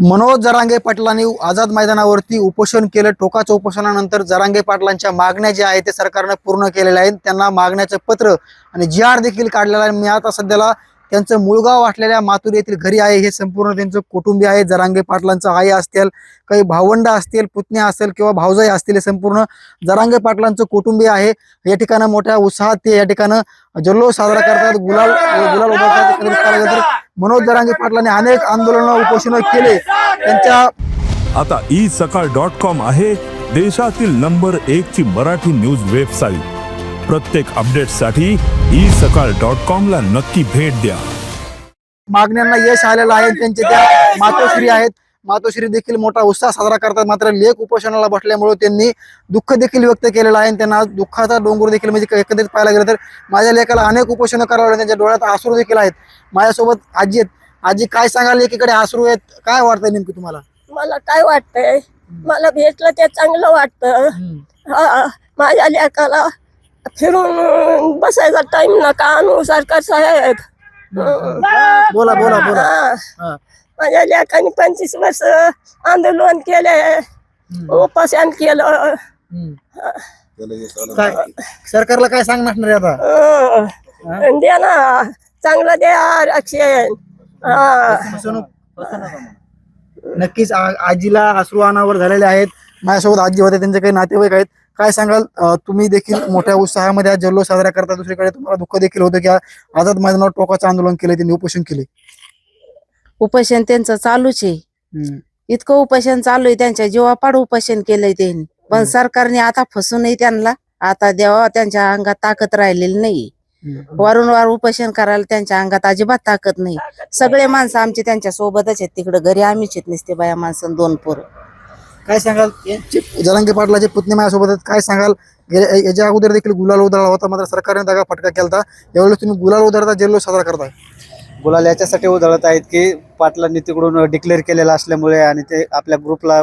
मनोज जरांगे पाटलांनी आझाद मैदानावरती उपोषण केलं. टोकाच्या उपोषणानंतर जरांगे पाटलांच्या मागण्या ज्या आहेत ते सरकारनं पूर्ण केलेल्या आहेत. त्यांना मागण्याचं पत्र आणि जी आर देखील काढलेला आहे. मी आता सध्याला त्यांचं मुळगाव असलेल्या मातुरी येथील घरी आहे. हे संपूर्ण त्यांचं कुटुंबीय आहे. जरांगे पाटलांचं आई असतील काही भावंड असतील पुतण्या असेल किंवा भावजाई असतील हे संपूर्ण जरांगे पाटलांचं कुटुंबीय आहे. या ठिकाणी मोठ्या उत्साहात ते या ठिकाणं जल्लोष साजरा करतात. गुलाल गुलाल उभा करतात तर मनोज जरांगे पाटलांनी अनेक आंदोलनं उपोषण केले. त्यांच्या आता ई सकाळ डॉट कॉम आहे देशातील नंबर एक ची मराठी न्यूज वेबसाईट. प्रत्येक अपडेटसाठी ई सकाळ डॉट कॉम ला नक्की भेट द्या. मागण्यांना यश आलेलं आहे. त्यांचे त्या मातोश्री आहेत. मातोश्री देखील मोठा उत्साह साजरा करतात. मात्र लेख उपोषणाला बसल्यामुळे त्यांनी दुःख देखील व्यक्त केलेलं आहे त्यांना आज दुःखाचा डोंगर देखील म्हणजे एकंदरीत पाहायला गेलं तर माझ्या लेखाला अनेक उपोषणं करावं लागली. त्यांच्या डोळ्यात आसरू देखील आहेत. माझ्यासोबत आजी आहेत. आजी काय सांगाल? एकीकडे आसरू आहेत. काय वाटतंय नेमकं तुम्हाला? मला काय वाटतंय? मला भेटलं ते चांगलं वाटतं. हा, माझ्या लेकाला फिरून बसायचा टाइम नका आणू सरकार साहेब. बोला बोला बोला. माझ्या लेकाने पंचवीस वर्ष आंदोलन केले उपोषण केलं. काय सरकारला काय सांगणार नाही आता. द्या ना. चांगलं द्या आरक्षण. नक्कीच आजीला अश्रू अनावर झालेले आहेत. माझ्यासोबत आजी होते त्यांचे काही नातेवाईक आहेत. काय सांगाल? तुम्ही देखील मोठ्या उत्साहामध्ये आज जल्लोष साजरा करता. दुसरीकडे तुम्हाला दुःख देखील होतं की आ- आझाद मैदानावर टोकाचं आंदोलन केले त्यांनी उपोषण केले उपोषण त्यांचं चालूच आहे. हम्म. इतकं उपोषण चालू आहे त्यांच्या जीवापाड उपोषण केलंय त्यांनी. पण सरकारने आता फसूनही त्यांना आता देवा त्यांच्या अंगात ताकद राहिलेली नाही. वारंवार उपोषण करायला त्यांच्या अंगात अजिबात ताकद नाही. सगळे माणसं आमचे त्यांच्या सोबतच आहेत. तिकडे घरी आम्हीच आहेत नुसते बाया माणसं दोन पोरं. काय सांगाल? यांचे जरांगे पाटलाचे पुतणे माझ्यासोबत आहेत. काय सांगाल? या- याच्या अगोदर देखील गुलाल उधळला होता मात्र सरकारने दगा फटका केला यावेळेस तुम्ही गुलाल उधळता जल्लोष साजरा करताय. गुलाल याच्यासाठी उधळत आहेत की पाटलांनी तिकडून डिक्लेअर केलेला असल्यामुळे आणि ते आपल्या ग्रुपला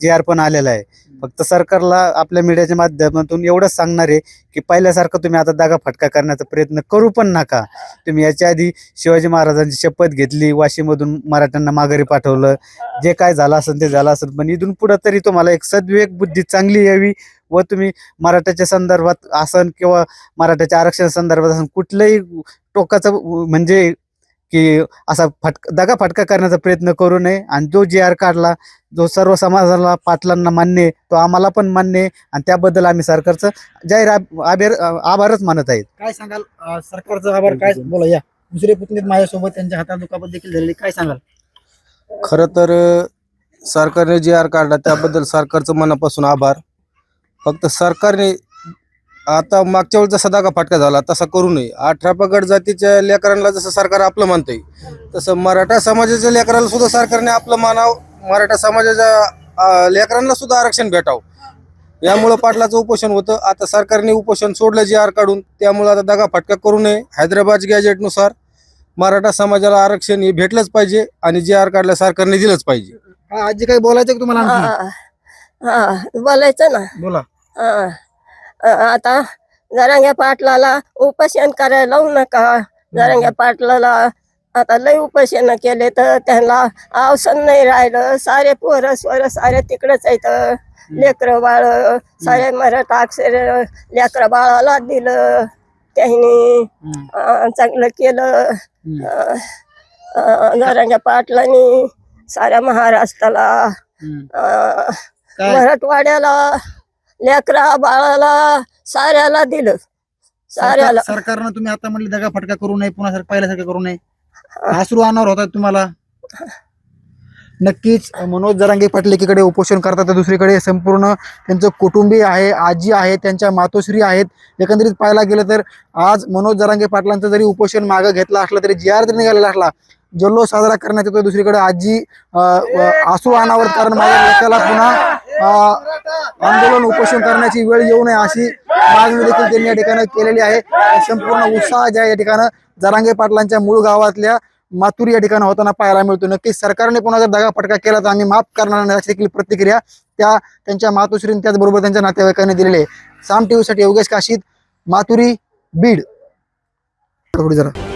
जे आर पण आलेला आहे. फक्त सरकारला आपल्या मीडियाच्या माध्यमातून एवढंच सांगणार आहे की पहिल्यासारखं तुम्ही आता दागा फटका करण्याचा प्रयत्न करू पण नका. तुम्ही याच्या आधी शिवाजी महाराजांची शपथ घेतली वाशीमधून मराठ्यांना माघारी पाठवलं जे काय झालं असेल ते झालं असेल पण इथून पुढं तरी तुम्हाला एक सद्विवेक बुद्धी चांगली यावी व तुम्ही मराठ्याच्या संदर्भात असन किंवा मराठ्याच्या आरक्षण संदर्भात असन कुठलंही टोकाचं म्हणजे की असा फटका दगा फटका करण्याचा प्रयत्न करू नये. आणि जो जी आर काढला जो सर्व समाजाला पाटलांना मान्य आहे तो आम्हाला पण मान्य आहे. आणि त्याबद्दल आम्ही सरकारचं जाहीर आभ- आभार आभारच मानत आहेत. काय सांगाल? सरकारचा आभार काय? बोला या. दुसरे पुतणे माझ्यासोबत त्यांच्या हातात दुखापत देखील झालेली काय सांगाल? खरं तर सरकारने जे आर काढला त्याबद्दल सरकारचं मनापासून आभार. फक्त सरकारने आता मागच्या वेळेस जसा दागा फाटका झाला तसा करू नये. अठरा पगड जातीच्या लेकरांना जसं सरकार आपलं मानतंय तसं मराठा समाजाच्या लेकराला सुद्धा सरकारने आपलं मानाव. मराठा समाजाच्या लेकरांना सुद्धा आरक्षण भेटावं. यामुळं पाटलाचं उपोषण होतं. आता सरकारने उपोषण सोडलं जे आर काढून. त्यामुळे आता दगा फटका करू नये. हैदराबाद गॅजेटनुसार मराठा समाजाला आरक्षण हे भेटलंच पाहिजे आणि जे आर काढलं सरकारने दिलंच पाहिजे. आजी काही बोलायचं का तुम्हाला बोलायचं ना. बोला. आता जरांग्या पाटलाला उपोषण करायला लावू नका. जरांग्या पाटलाला आता लय उपोषण केले तर त्यांना अवसर नाही राहिलं. सारे पोरं स्वर सारे तिकडेच आहेत. लेकर बाळ सारे मराठा अक्षर लेकर बाळाला दिलं. त्यांनी चांगलं केलं. जरांग्या पाटलांनी साऱ्या महाराष्ट्राला मराठवाड्याला लेकरा बाळाला साऱ्याला दिलं. साऱ्याला. सरकार- सरकारनं तुम्ही आता म्हणले दगा फटका करू नये पुन्हा सारखं पहिल्यासारखं करू नये. आसरू अनावर होतात तुम्हाला? नक्कीच मनोज जरांगे पाटील एकीकडे उपोषण करतात तर दुसरीकडे संपूर्ण त्यांचं कुटुंबीय आहे आजी आहे त्यांच्या मातोश्री आहेत. एकंदरीत पाहायला गेलं तर आज मनोज जरांगे पाटलांचं जरी उपोषण मागं घेतलं असलं तरी जी आर जरी निघालेला असला जल्लोष साजरा करण्यात येतो दुसरीकडे आजी आसू अनावर कारण माझ्या लेकाला पुन्हा आंदोलन उपोषण करण्याची वेळ येऊ नये अशी मागणी देखील त्यांनी या ठिकाणी केलेली आहे. संपूर्ण उत्साह ज्या या ठिकाणी जरांगे पाटलांच्या मूळ गावातल्या मातुरी या ठिकाणी होताना पाहायला मिळतो नक्कीच सरकारने पुन्हा जर दगा फटका केला तर आम्ही माफ करणार नाही अशी देखील प्रतिक्रिया त्या त्यांच्या मातोश्रीने त्याचबरोबर त्यांच्या नातेवाईकांनी दिलेली आहे. साम टीव्हीसाठी योगेश काशीद मातुरी बीड. थोडी जरा.